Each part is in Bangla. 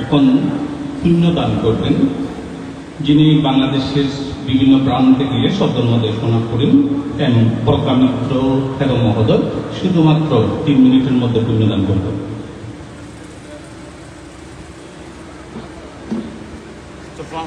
এখন পুণ্যদান করবেন, যিনি বাংলাদেশের বিভিন্ন প্রান্তে গিয়ে সদর্ম দেশনা করেন এবং প্রকামিত্র তেরো মহোদয়, শুধুমাত্র তিন মিনিটের মধ্যে পুণ্যদান করবেন। 저방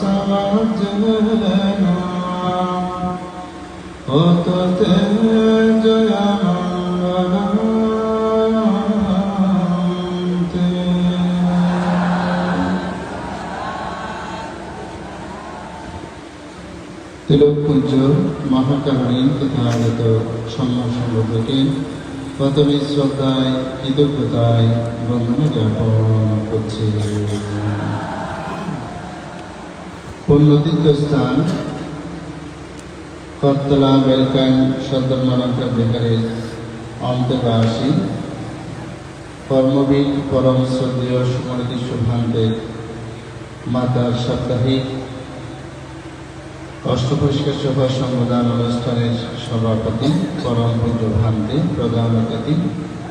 سمجنا وتتنجى তিলকপুঞ্জ মহাকারণীন তথা আগত সম্মান সম্বন্ধকে প্রথমে শ্রদ্ধায় কৃতজ্ঞতায় বন্ধনা জ্ঞাপন করছি। পুণ্যতীর্থ স্থান করতলা, বেলকান, সদর মানবকার বেকারের অন্তর্বাসী, কর্মবীর, পরম শ্রদ্ধেয় সুমরতী সুভান্তের মাতার সাপ্তাহিক অষ্টপরিষ্কার সভা সংবিধান অনুষ্ঠানের সভাপতি, পরম পূজ্য ভান্তি প্রধান অতিথি,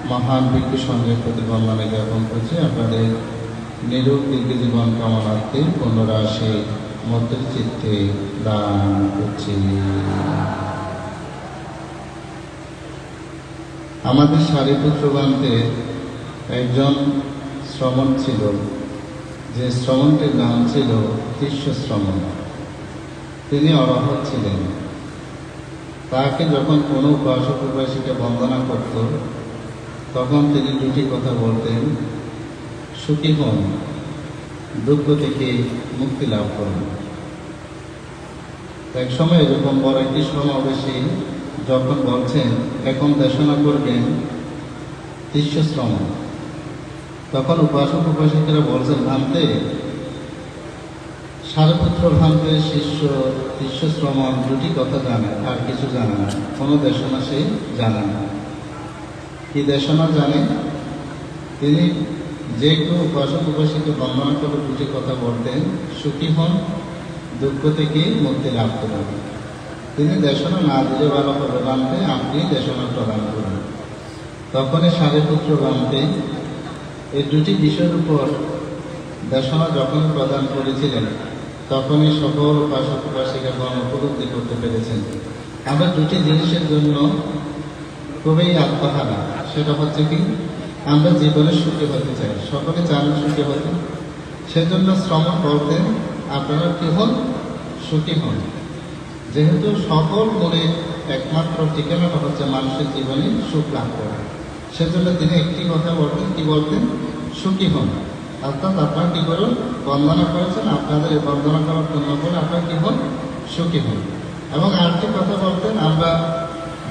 মহান ভিক্ষু সঙ্গের প্রতি বন্দনা জ্ঞাপন করছি। আপনাদের নিরোগ দীর্ঘ জীবন কামনার্থে পুনরাশে মধ্যের চিত্তে দান করছি। আমাদের সারিপুত্র বান্ধে একজন শ্রমণ ছিল, যে শ্রমণটির নাম ছিল তিস্য শ্রমণ তিনি অরহত ছিলেন। তাকে যখন কোনো উপাসক উপাসীকে বন্দনা করত, তখন তিনি দুটি কথা বলতেন, সুখী হন দুঃখ থেকে মুক্তি লাভ করুন। এক সময় এরকম বড় একটি যখন বলছেন, এখন দেশনা করবেন তিস্য শ্রম। তখন উপাসক উপাসিকেরা বলছেন ভাবতে সারপুত্র ভান্তের শিষ্য শিষ্য শ্রমণ দুটি কথা জানে, আর কিছু জানে না। কোনো দেশনা সে জানে না। কি দেশনা জানে? তিনি যে কেউ উপাসক উপাসীকে বর্ণনা করে দুটি কথা বলতেন, সুখী হন, দুঃখ থেকে মুক্তি লাভ করুন। তিনি দেশনা না দিলে ভালো হবে আপনি দেশনা প্রদান করুন। তখনই সারিপুত্র বানতে এই দুটি বিষয়ের উপর দেশনা যখন প্রদান করেছিলেন, তখনই সকল উপাসক উপাসিকাগণ উপলব্ধি করতে পেরেছেন। আমরা দুটি জিনিসের জন্য খুবই আত্মহারা, সেটা হচ্ছে কি? আমরা জীবনে সুখী হতে চাই, সকলে চান সুখী হতে। সেজন্য শ্রম করতেন আপনারা কি হন সুখী হন। যেহেতু সকল মনে একমাত্র ঠিকানাটা হচ্ছে মানুষের জীবনে সুখ লাভ করা। সেজন্য তিনি একটি কথা বলতেন, কি বলতেন? সুখী হন। অর্থাৎ আপনার কি করুন বন্দনা করেছেন, আপনাদের এই বন্দনা করার জন্য করে আপনার কি হন সুখী হন। এবং আরেকটি কথা বলতেন, আমরা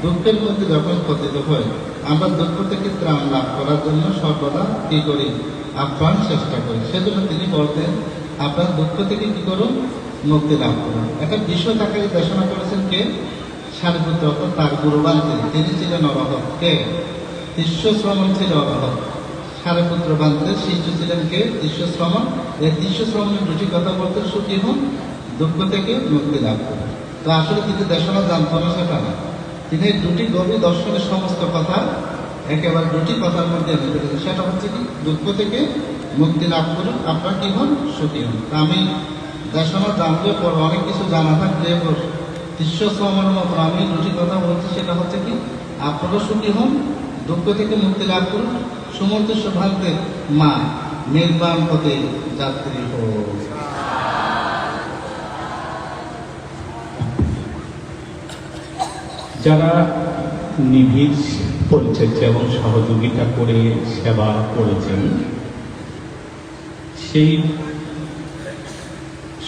দুঃখের মধ্যে যখন পতিত হই আমরা দুঃখ থেকে ত্রাণ লাভ করার জন্য সর্বদা কি করি? আপ্রাণ চেষ্টা করি। সেজন্য তিনি বলতেন, আপনার দুঃখ থেকে কি করুন? মুক্তি লাভ করুন। একটা বিষয় তাকে দেশনা করেছেন কে? সারিপুত্র তার গুরুবান তিনি। তিনি ছিলেন অরহত কে? তিস্য শ্রমণ ছিল অরহত সারিপুত্র বান্ধবের শিষ্য ছিলেন কে? তিস্য শ্রমণ এই তিস্য শ্রমণের দুটি কথা বলতে সুখী হন, দুঃখ থেকে মুক্তি লাভ করুন। তো আসলে তিনি দেশনা জানতো না সেটা। না তিনি দুটি গভীর দর্শনের সমস্ত কথা একেবারে দুটি কথার মধ্যে সেটা হচ্ছে কি, দুঃখ থেকে মুক্তি লাভ করুন, আপনার কি হন, সুখী হন। আমি দেশনা জানলে পর অনেক কিছু জানা থাকলে এরপর তিস্য শ্রমের মতো। আমি দুটি কথা বলছি, সেটা হচ্ছে কি আপনারও সুখী হন, দুঃখ থেকে মুক্তি লাভ করুন। সুমন্ত সৌভাগ্যে মা নির্বাণ পথে যাত্রী হোক। যারা নিবিড় পরিচর্যা এবং সহযোগিতা করে সেবা করেছেন, সেই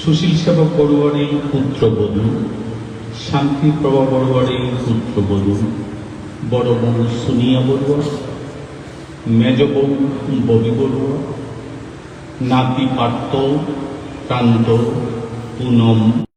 সুশীল সেবক বড়ুয়ারের পুত্রবধূ শান্তিপ্রভা বড়ুয়ারের পুত্রবধূ বড় বউ সুনিয়া বড়ুয়া, মেজ বউ ববি বড়ুয়া, নাতি পার্থ, প্রান্ত পুনম